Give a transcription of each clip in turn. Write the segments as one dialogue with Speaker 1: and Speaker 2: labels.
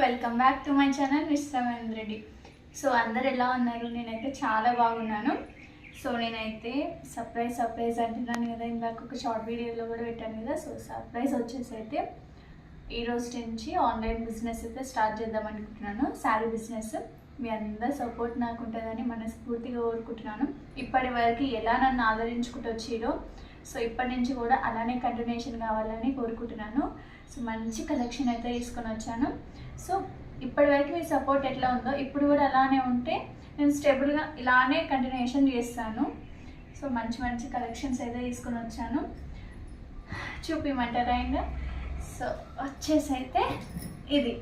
Speaker 1: Welcome back to my channel Mr Reddy so అందరు ఎలా ఉన్నారు? నేనైతే చాలా బాగున్నాను. సో నేనైతే సర్ప్రైజ్ సర్ప్రైజ్ అంటున్నాను కదా ఇందాక ఒక షార్ట్ వీడియోలో కూడా పెట్టాను కదా. సో సర్ప్రైజ్ వచ్చేసి అయితే ఈ రోజు నుంచి ఆన్లైన్ బిజినెస్ అయితే స్టార్ట్ చేద్దాం అనుకుంటున్నాను. శారీ బిజినెస్ మీ అందరి సపోర్ట్ నాకు ఉంటుందని మనస్ఫూర్తిగా కోరుకుంటున్నాను. ఇప్పటి వరకు ఎలా నన్ను ఆదరించుకుంటూ వచ్చిరో సో ఇప్పటి నుంచి కూడా అలానే కంటిన్యూషన్ కావాలని కోరుకుంటున్నాను. సో మంచి కలెక్షన్ అయితే తీసుకొని వచ్చాను. సో ఇప్పటి వరకు మీ సపోర్ట్ ఎట్లా ఉందో ఇప్పుడు కూడా అలానే ఉంటే నేను స్టేబుల్గా ఇలానే కంటిన్యూషన్ చేస్తాను. సో మంచి మంచి కలెక్షన్స్ అయితే తీసుకొని వచ్చాను. చూపిమంటారా ఇంకా? సో వచ్చేసి అయితే ఇది.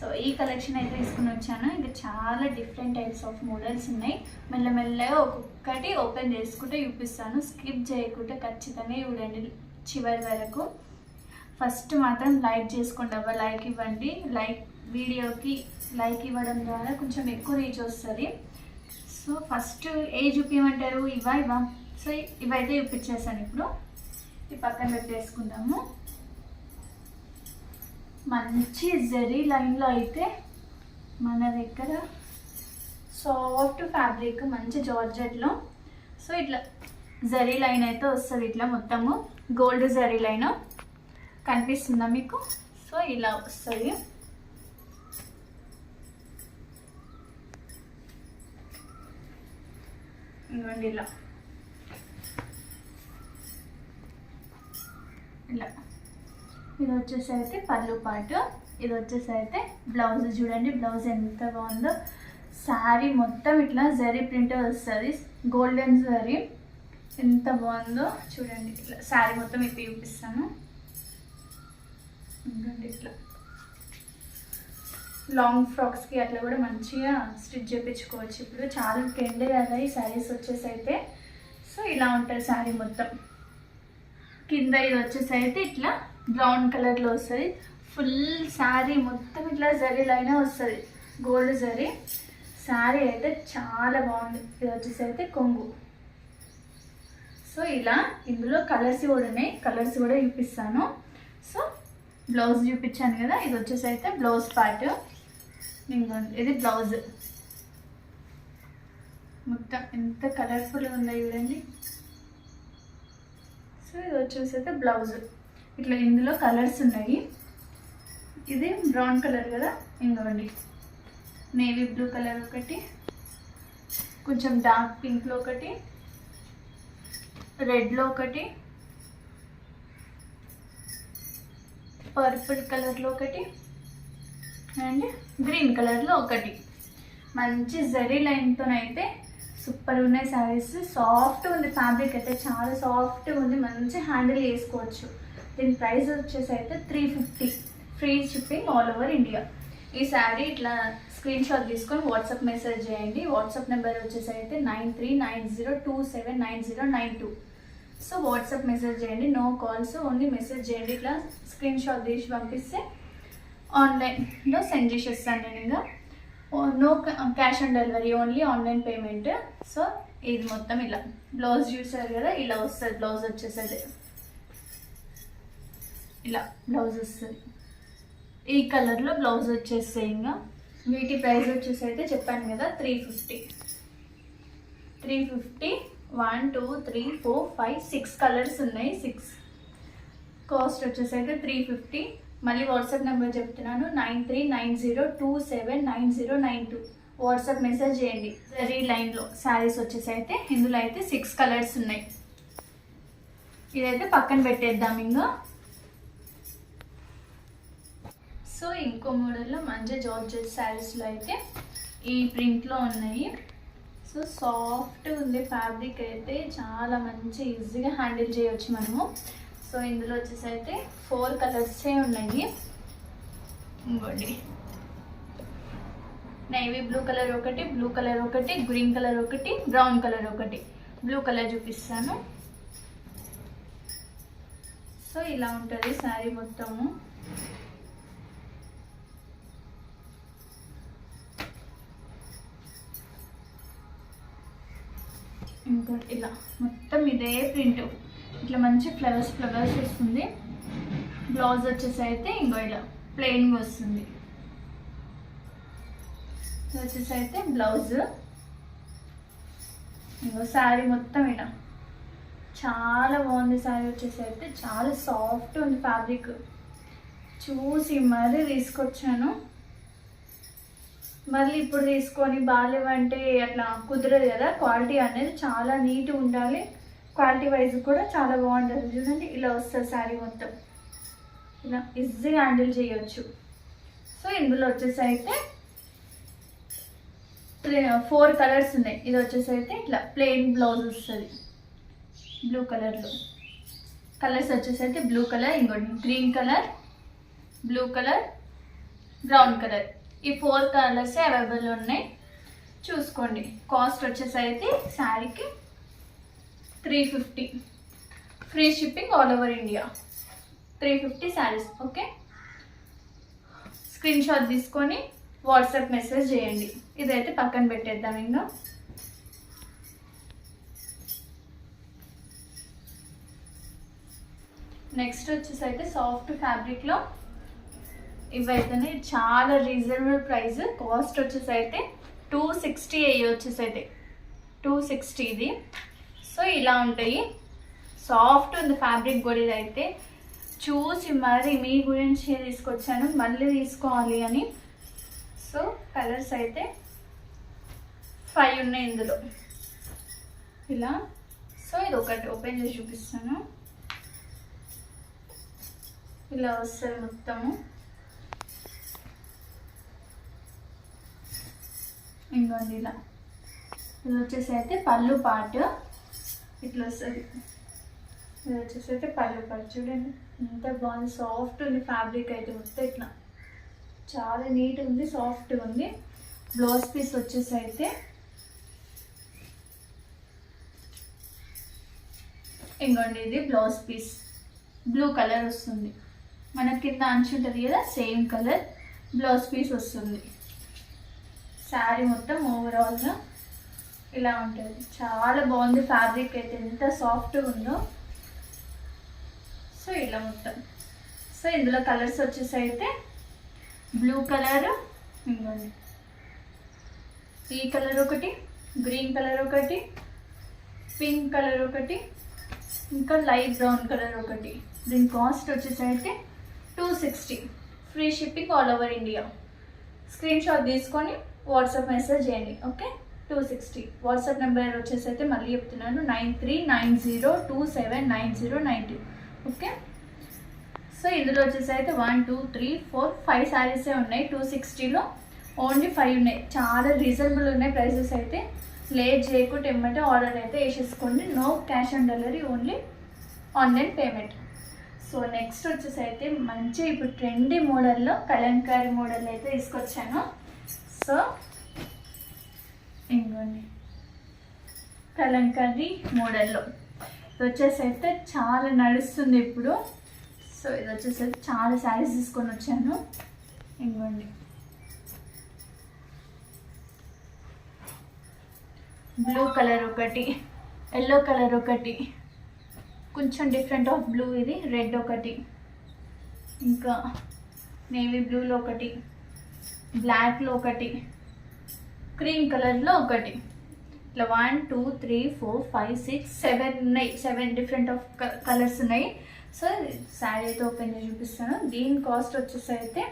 Speaker 1: సో ఈ కలెక్షన్ అయితే తీసుకుని వచ్చాను. ఇంకా చాలా డిఫరెంట్ టైప్స్ ఆఫ్ మోడల్స్ ఉన్నాయి. మెల్లమెల్లగా ఒక్కొక్కటి ఓపెన్ చేసుకుంటే చూపిస్తాను. స్కిప్ చేయకుండా ఖచ్చితంగా చూడండి చివరి వరకు. ఫస్ట్ మాత్రం లైక్ చేసుకోండి అవ్వ లైక్ ఇవ్వండి. లైక్ వీడియోకి లైక్ ఇవ్వడం ద్వారా కొంచెం ఎక్కువ రీచ్ వస్తుంది. సో ఫస్ట్ ఏ చూపించమంటారు ఇవా ఇవా సో ఇవైతే చూపించేసాను ఇప్పుడు. ఈ పక్కన పెట్టేసుకుందాము. మంచి జెరీ లైన్లో అయితే మన దగ్గర సాఫ్ట్ ఫ్యాబ్రిక్ మంచి జార్జెట్లో. సో ఇట్లా జరీ లైన్ అయితే వస్తుంది ఇట్లా మొత్తము. గోల్డ్ జరీ లైన్ కనిపిస్తుందా మీకు? సో ఇలా వస్తుంది. ఇవ్వండి ఇలా. ఇలా. ఇది వచ్చేసి అయితే పళ్ళు పాటు. ఇది వచ్చేసి అయితే బ్లౌజ్ చూడండి బ్లౌజ్ ఎంత బాగుందో. శారీ మొత్తం ఇట్లా జరీ ప్రింట్ వస్తుంది. గోల్డెన్ జరీ. ఎంత బాగుందో చూడండి ఇట్లా. శారీ మొత్తం ఇప్పుడు చూపిస్తాను. ఇట్లా. లాంగ్ ఫ్రాక్స్కి అట్లా కూడా మంచిగా స్టిచ్ చేయించుకోవచ్చు ఇప్పుడు చాలా ట్రెండ్ కదా ఈ శారీస్ వచ్చేసి అయితే సో ఇలా ఉంటుంది శారీ మొత్తం. కింద ఇది వచ్చేసి అయితే ఇట్లా బ్రౌన్ కలర్లో వస్తుంది. ఫుల్ శారీ మొత్తం ఇట్లా జరీ లైనే వస్తుంది. గోల్డ్ జరీ. శారీ అయితే చాలా బాగుంది. ఇది వచ్చేసి అయితే కొంగు. సో ఇలా ఇందులో కలర్స్ కూడా ఉన్నాయి. కలర్స్ కూడా చూపిస్తాను. సో బ్లౌజ్ చూపించాను కదా ఇది వచ్చేసి అయితే బ్లౌజ్ పార్ట్. ఇది బ్లౌజ్. మొత్తం ఎంత కలర్ఫుల్గా ఉందో చూడండి. సో ఇది వచ్చేసి అయితే బ్లౌజ్. ఇట్లా ఇందులో కలర్స్ ఉన్నాయి. ఇది బ్రౌన్ కలర్ కదా? ఇంకోండి నేవీ బ్లూ కలర్ ఒకటి కొంచెం డార్క్ పింక్లో ఒకటి రెడ్లో ఒకటి పర్పుల్ కలర్లో ఒకటి అండ్ గ్రీన్ కలర్లో ఒకటి. మంచి జరీ లైన్తోనైతే సూపర్ ఉన్నాయి శారీస్ సాఫ్ట్ ఉంది ఫ్యాబ్రిక్ అయితే చాలా సాఫ్ట్గా ఉంది. మంచి హ్యాండిల్ చేసుకోవచ్చు. దీని ప్రైస్ వచ్చేసి అయితే three fifty free shipping all over India ఈ శారీ ఇట్లా స్క్రీన్ షాట్ తీసుకొని వాట్సాప్ మెసేజ్ చేయండి. వాట్సాప్ నెంబర్ వచ్చేసి అయితే nine three nine zero two seven nine zero nine two so WhatsApp message చేయండి. నో కాల్స్ ఓన్లీ మెసేజ్ చేయండి. ఇట్లా స్క్రీన్ షాట్ తీసి పంపిస్తే ఆన్లైన్లో సెండ్ చేసేస్తాను నేను ఇంకా. No cash on delivery only online payment so ఇది మొత్తం ఇలా. బ్లౌజ్ చూసారు కదా? ఇలా వస్తుంది. బ్లౌజ్ వచ్చేసరి ఇలా బ్లౌజ్ వస్తుంది. ఈ కలర్లో బ్లౌజ్ వచ్చేస్తాయి ఇంకా. వీటి ప్రైస్ వచ్చేసి అయితే చెప్పాను కదా three fifty three fifty one two three four five six colours ఉన్నాయి సిక్స్ కాస్ట్ వచ్చేసి అయితే త్రీ ఫిఫ్టీ మళ్ళీ వాట్సాప్ నెంబర్ చెప్తున్నాను nine three nine zero two seven nine zero nine two WhatsApp message చేయండి. జరీ లైన్లో శారీస్ వచ్చేసి అయితే ఇందులో అయితే సిక్స్ కలర్స్ ఉన్నాయి. ఇదైతే పక్కన పెట్టేద్దాం ఇంకా. సో ఇంకో మోడల్లో మంచి జార్జెట్ శారీస్లో అయితే ఈ ప్రింట్లో ఉన్నాయి. సో సాఫ్ట్ ఉంది ఫ్యాబ్రిక్ అయితే చాలా మంచి ఈజీగా హ్యాండిల్ చేయవచ్చు మనము. సో ఇందులో వచ్చేసి అయితే ఫోర్ కలర్సే ఉన్నాయి. ఇంకోటి. నేవీ బ్లూ కలర్ ఒకటి బ్లూ కలర్ ఒకటి గ్రీన్ కలర్ ఒకటి బ్రౌన్ కలర్ ఒకటి. బ్లూ కలర్ చూపిస్తాను. సో ఇలా ఉంటుంది శారీ మొత్తము. ఇంకోటి ఇలా మొత్తం ఇదే ప్రింట్. ఇట్లా మంచి ఫ్లవర్స్ ఫ్లవర్స్ వస్తుంది. బ్లౌజ్ వచ్చేసి అయితే ఇంకో ఇలా ప్లెయిన్గా వస్తుంది. వచ్చేసి అయితే బ్లౌజ్ ఇంకో శారీ మొత్తం ఇలా. చాలా బాగుంది శారీ వచ్చేసి అయితే. చాలా సాఫ్ట్ ఉంది ఫ్యాబ్రిక్ చూసి మరీ తీసుకొచ్చాను. మళ్ళీ ఇప్పుడు తీసుకొని బాగాలేవంటే అట్లా కుదరదు కదా. క్వాలిటీ అనేది చాలా నీట్గా ఉండాలి. క్వాలిటీ వైజ్ కూడా చాలా బాగుంటుంది. చూడండి ఇలా వస్తుంది శారీ మొత్తం. ఇలా ఈజీగా హ్యాండిల్ చేయొచ్చు. సో ఇందులో వచ్చేసి అయితే ఫోర్ కలర్స్ ఉన్నాయి. ఇది వచ్చేసి అయితే ఇట్లా ప్లెయిన్ బ్లౌజ్ వస్తుంది. బ్లూ కలర్లో. కలర్స్ వచ్చేసి అయితే బ్లూ కలర్ ఇంకోటి green colour blue colour brown colour. ఈ ఫోర్ కలర్స్ అవైలబుల్ ఉన్నాయి. చూసుకోండి. కాస్ట్ వచ్చేసి అయితే శారీకి three fifty. Free shipping all over India. Three fifty saris. Okay? Screenshot తీసుకొని వాట్సాప్ మెసేజ్ చేయండి. ఇదైతే పక్కన పెట్టేద్దాం ఇంకా నెక్స్ట్ వచ్చేసి అయితే సాఫ్ట్ ఫ్యాబ్రిక్లో ఇవైతేనే చాలా రీజనబుల్ ప్రైస్ కాస్ట్ వచ్చేసి అయితే టూ సిక్స్టీ అయ్యి వచ్చేసి అయితే టూ సిక్స్టీ ఇది. సో ఇలా ఉంటాయి. సాఫ్ట్ ఉంది ఫ్యాబ్రిక్ కూడా అయితే. చూసి మరి మీ గురించి తీసుకొచ్చాను. మళ్ళీ తీసుకోవాలి అని. సో కలర్స్ అయితే ఫైవ్ ఉన్నాయి ఇందులో. ఇలా. సో ఇది ఒకటి ఓపెన్ చేసి చూపిస్తాను. ఇలా వస్తుంది మొత్తము. ఇంకోండి ఇలా. ఇది వచ్చేసి అయితే పళ్ళు పాట. ఇట్లా వస్తుంది. ఇది వచ్చేసి అయితే పళ్ళు పాట. చూడండి ఎంత బాగుంది. సాఫ్ట్ ఉంది ఫ్యాబ్రిక్ అయితే మొత్తం ఇట్లా. చాలా నీట్ ఉంది సాఫ్ట్ ఉంది. బ్లౌజ్ పీస్ వచ్చేసి అయితే ఇంకోండి ఇది బ్లౌజ్ పీస్. బ్లూ కలర్ వస్తుంది. మన కింద అంచు ఉంటుంది కదా సేమ్ కలర్. బ్లౌజ్ పీస్ వస్తుంది. శారీ మొత్తం ఓవరాల్గా ఇలా ఉంటుంది. చాలా బాగుంది ఫ్యాబ్రిక్ అయితే. ఎంత సాఫ్ట్గా ఉందో. సో ఇలా మొత్తం. సో ఇందులో కలర్స్ వచ్చేసి అయితే బ్లూ కలర్ ఇంకోండి ఈ కలర్ ఒకటి గ్రీన్ కలర్ ఒకటి పింక్ కలర్ ఒకటి ఇంకా లైట్ బ్రౌన్ కలర్ ఒకటి. దీని కాస్ట్ వచ్చేసి అయితే two sixty free shipping all over India screenshot తీసుకొని వాట్సాప్ మెసేజ్ చేయండి okay? Two sixty WhatsApp number వచ్చేసి అయితే మళ్ళీ చెప్తున్నాను nine three nine zero two seven nine zero nine two okay? So ఇందులో వచ్చేసి అయితే one two three four five శారీసే ఉన్నాయి. టూ సిక్స్టీలో ఓన్లీ ఫైవ్ ఉన్నాయి. చాలా రీజనబుల్ ఉన్నాయి ప్రైసెస్ అయితే. లేట్ చేయకుండా ఎమ్మటే ఆర్డర్ అయితే వేసేసుకోండి. No cash on delivery only online payment so next వచ్చేసి అయితే మంచి ఇప్పుడు ట్రెండీ మోడల్లో కలంకారీ మోడల్ అయితే తీసుకొచ్చాను. సో ఇంకోండి. కలంకారీ మోడల్లో. ఇది వచ్చేసి అయితే చాలా నడుస్తుంది ఇప్పుడు. సో ఇది వచ్చేసి అయితే చాలా శారీస్ తీసుకొని వచ్చాను. ఇంకోండి. బ్లూ కలర్ ఒకటి ఎల్లో కలర్ ఒకటి. కొంచెం డిఫరెంట్ ఆఫ్ బ్లూ ఇది రెడ్ ఒకటి. ఇంకా నేవీ బ్లూలో ఒకటి. బ్లాక్లో ఒకటి. క్రీమ్ కలర్లో ఒకటి. ఇట్లా one two three four five six seven ఉన్నాయి. సెవెన్ డిఫరెంట్ ఆఫ్ కలర్స్ ఉన్నాయి. సో శారీ అయితే ఓపెన్ చేసి చూపిస్తాను. దీని కాస్ట్ వచ్చేసి అయితే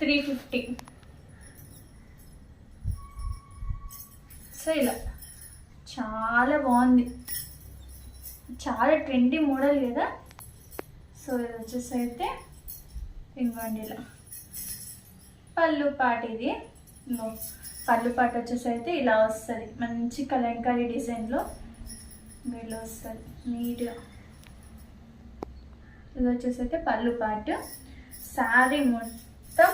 Speaker 1: త్రీ ఫిఫ్టీ సో ఇలా. చాలా బాగుంది. చాలా ట్రెండీ మోడల్ కదా. సో ఇది వచ్చేసి అయితే ఇంకోండి ఇలా. పళ్ళు పాట ఇది పళ్ళు పాట వచ్చేసి అయితే ఇలా వస్తుంది. మంచి కలంకారీ డిజైన్లో వీళ్ళు వస్తుంది. నీట్గా. ఇది వచ్చేసి అయితే పళ్ళు పాట. శారీ మొత్తం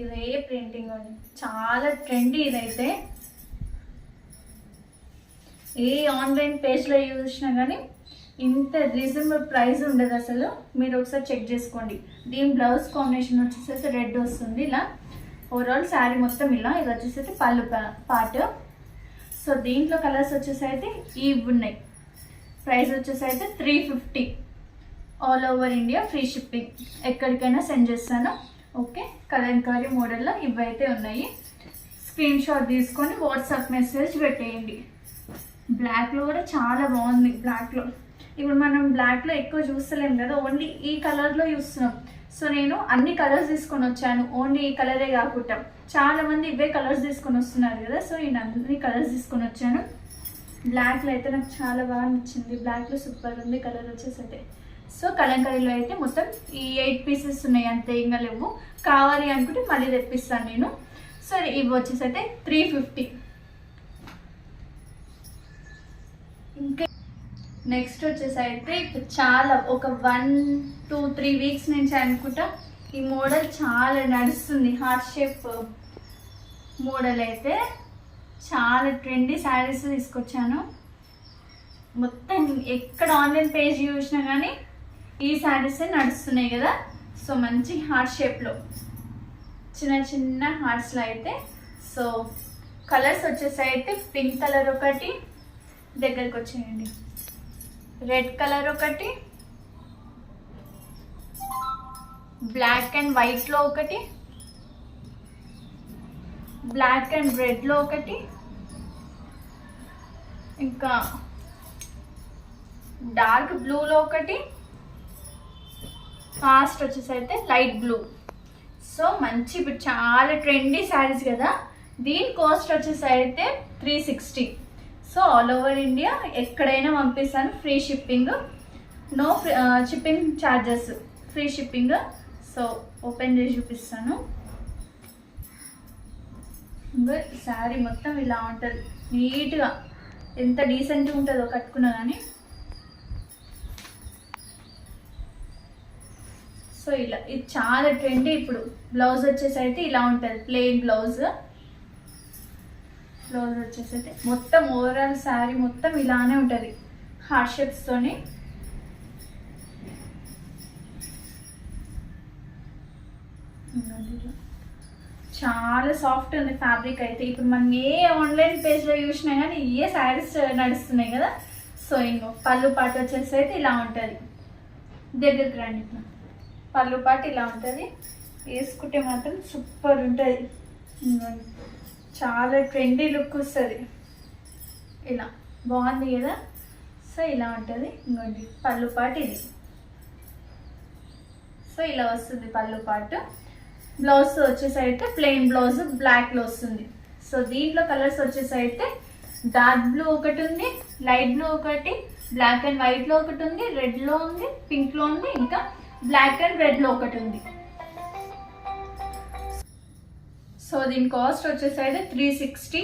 Speaker 1: ఇదే ప్రింటింగ్ ఉంది చాలా ట్రెండీ ఇదైతే. ఏ ఆన్లైన్ పేజ్లో చూసినా కానీ ఇంత రీజనబుల్ ప్రైస్ ఉండదు అసలు. మీరు ఒకసారి చెక్ చేసుకోండి. దీని బ్లౌజ్ కాంబినేషన్ వచ్చేసి రెడ్ వస్తుంది ఇలా. ఓవరాల్ శారీ మొత్తం ఇలా. ఇది వచ్చేసి అయితే పళ్ళు పార్ట్ సో దీంట్లో కలర్స్ వచ్చేసి అయితే ఇవి ఉన్నాయి. ప్రైస్ వచ్చేసి అయితే three fifty all over India free shipping ఎక్కడికైనా సెండ్ చేస్తాను. ఓకే కలంకారీ మోడల్లో ఇవైతే ఉన్నాయి. స్క్రీన్ షాట్ తీసుకొని వాట్సాప్ మెసేజ్ పెట్టేయండి. బ్లాక్లో కూడా చాలా బాగుంది బ్లాక్లో ఇప్పుడు మనం బ్లాక్లో ఎక్కువ చూస్తలేం కదా ఓన్లీ ఈ కలర్లో చూస్తున్నాం. సో నేను అన్ని కలర్స్ తీసుకొని వచ్చాను ఓన్లీ ఈ కలరే కాకుండా. చాలా మంది ఇవే కలర్స్ తీసుకొని వస్తున్నారు కదా సో నేను అన్ని కలర్స్ తీసుకొని వచ్చాను. బ్లాక్లో అయితే నాకు చాలా బాగా నచ్చింది. బ్లాక్లో సూపర్ ఉంది కలర్ వచ్చేసి అయితే సో కలంకరీలో అయితే మొత్తం ఈ ఎయిట్ పీసెస్ ఉన్నాయి అంతే ఇంకా లేవు. కావాలి అనుకుంటే మళ్ళీ తెప్పిస్తాను నేను. సో ఇవి వచ్చేసి అయితే త్రీ ఫిఫ్టీ ఇంకా నెక్స్ట్ వచ్చేసి అయితే ఇప్పుడు చాలా ఒక వన్ టూ త్రీ వీక్స్ నుంచి అనుకుంటా ఈ మోడల్ చాలా నడుస్తుంది. హార్ట్ షేప్ మోడల్ అయితే చాలా ట్రెండీ శారీస్ తీసుకొచ్చాను. మొత్తం ఎక్కడ ఆన్లైన్ పేజ్ చూసినా కానీ ఈ శారీస్ నడుస్తున్నాయి కదా. సో మంచి హార్ట్ షేప్లో చిన్న చిన్న హార్ట్స్లో అయితే. సో కలర్స్ వచ్చేసి అయితే పింక్ కలర్ ఒకటి దగ్గరకు వచ్చేయండి రెడ్ కలర్ ఒకటి బ్లాక్ అండ్ వైట్లో ఒకటి బ్లాక్ అండ్ రెడ్లో ఒకటి ఇంకా డార్క్ బ్లూలో ఒకటి ఫాస్ట్ వచ్చేసి అయితే లైట్ బ్లూ. సో మంచి ఇప్పుడు చాలా ట్రెండీ శారీస్ కదా దీని కాస్ట్ వచ్చేసి అయితే three sixty. So all over India ఎక్కడైనా పంపిస్తాను free shipping. No shipping charges free shipping. So open చేసి చూపిస్తాను. ఇంకా శారీ మొత్తం ఇలా ఉంటుంది. నీట్గా. ఎంత డీసెంట్గా ఉంటుందో కట్టుకున్నా కానీ సో ఇలా ఇది చాలా ట్రెండీ ఇప్పుడు. బ్లౌజ్ వచ్చేసి అయితే ఇలా ఉంటుంది ప్లెయిన్ బ్లౌజ్ బ్లౌజ్ వచ్చేసి అయితే మొత్తం ఓవరాల్ శారీ మొత్తం ఇలానే ఉంటుంది. హార్ట్ షేప్స్తోని చాలా సాఫ్ట్ ఉంది ఫ్యాబ్రిక్ అయితే. ఇప్పుడు మనం ఏ ఆన్లైన్ పేజ్లో చూసినా కానీ ఏ శారీస్ నడుస్తున్నాయి కదా. సో ఇంకో పళ్ళు పాటు వచ్చేసి అయితే ఇలా ఉంటుంది. దగ్గరికి రండి పళ్ళు పాటు ఇలా ఉంటుంది. వేసుకుంటే మాత్రం సూపర్ ఉంటుంది. చాలా ట్రెండీ లుక్ వస్తుంది. ఇలా బాగుంది కదా? సో ఇలా ఉంటుంది. ఇంకోండి పళ్ళు పాటు ఇది. సో ఇలా వస్తుంది పళ్ళు పాటు. బ్లౌజ్ వచ్చేసి అయితే ప్లెయిన్ బ్లౌజ్ బ్లాక్లో వస్తుంది. సో దీంట్లో కలర్స్ వచ్చేసి అయితే డార్క్ బ్లూ ఒకటి ఉంది లైట్ బ్లూ ఒకటి బ్లాక్ అండ్ వైట్లో ఒకటి ఉంది రెడ్లో ఉంది పింక్లో ఉంది ఇంకా బ్లాక్ అండ్ రెడ్లో ఒకటి ఉంది. సో దీని కాస్ట్ వచ్చేసి అయితే three sixty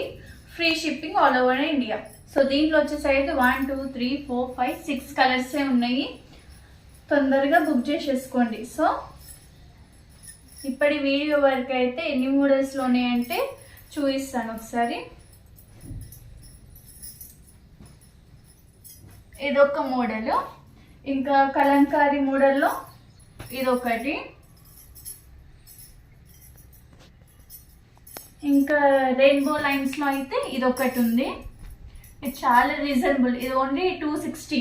Speaker 1: free shipping all over India so దీంట్లో వచ్చేసి అయితే one two three four five six కలర్సే ఉన్నాయి. తొందరగా బుక్ చేసేసుకోండి. సో ఇప్పటి వీడియో వరకు అయితే ఎన్ని మోడల్స్లో ఉన్నాయంటే చూపిస్తాను ఒకసారి. ఇదొక మోడల్ ఇంకా కలంకారీ మోడల్లో ఇదొకటి. ఇంకా రెయిన్బో లైన్స్లో అయితే ఇది ఒకటి ఉంది. ఇది చాలా రీజనబుల్ ఇది ఓన్లీ టూ సిక్స్టీ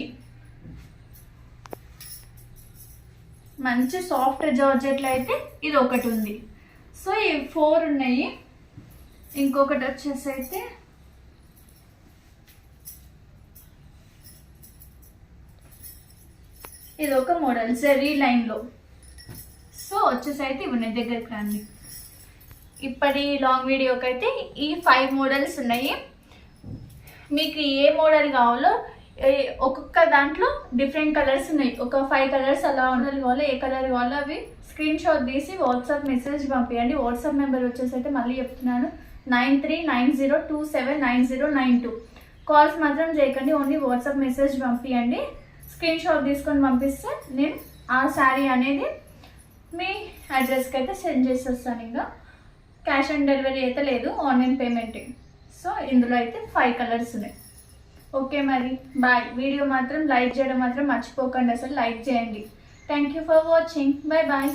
Speaker 1: మంచి సాఫ్ట్ జార్జెట్లో అయితే ఇది ఒకటి ఉంది. సో ఈ ఫోర్ ఉన్నాయి. ఇంకొకటి వచ్చేసి అయితే ఇది ఒక మోడల్ జెరీ లైన్లో సో వచ్చేసి అయితే ఇవన్నీ దగ్గరికి రండి. ఇప్పటి లాంగ్ వీడియోకి అయితే ఈ ఫైవ్ మోడల్స్ ఉన్నాయి. మీకు ఏ మోడల్ కావాలో ఒక్కొక్క దాంట్లో డిఫరెంట్ కలర్స్ ఉన్నాయి. ఒక ఫైవ్ కలర్స్ అలా ఉండాలి కావాలో ఏ కలర్ కావాలో అవి స్క్రీన్ షాట్ తీసి వాట్సాప్ మెసేజ్ పంపించండి వాట్సాప్ నెంబర్ వచ్చేసి అయితే మళ్ళీ చెప్తున్నాను. Nine three nine zero two seven nine zero nine two calls మాత్రం చేయకండి. ఓన్లీ వాట్సాప్ మెసేజ్ పంపించండి స్క్రీన్ షాట్ తీసుకొని పంపిస్తే నేను ఆ శారీ అనేది మీ అడ్రస్కి అయితే సెండ్ చేసేస్తాను ఇంకా. క్యాష్ ఆన్ డెలివరీ అయితే లేదు ఆన్లైన్ పేమెంట్. సో ఇందులో అయితే ఫైవ్ కలర్స్ ఉన్నాయి. ఓకే మరి బాయ్. వీడియో మాత్రం లైక్ చేయడం మాత్రం మర్చిపోకండి అసలు లైక్ చేయండి. Thank you for watching bye bye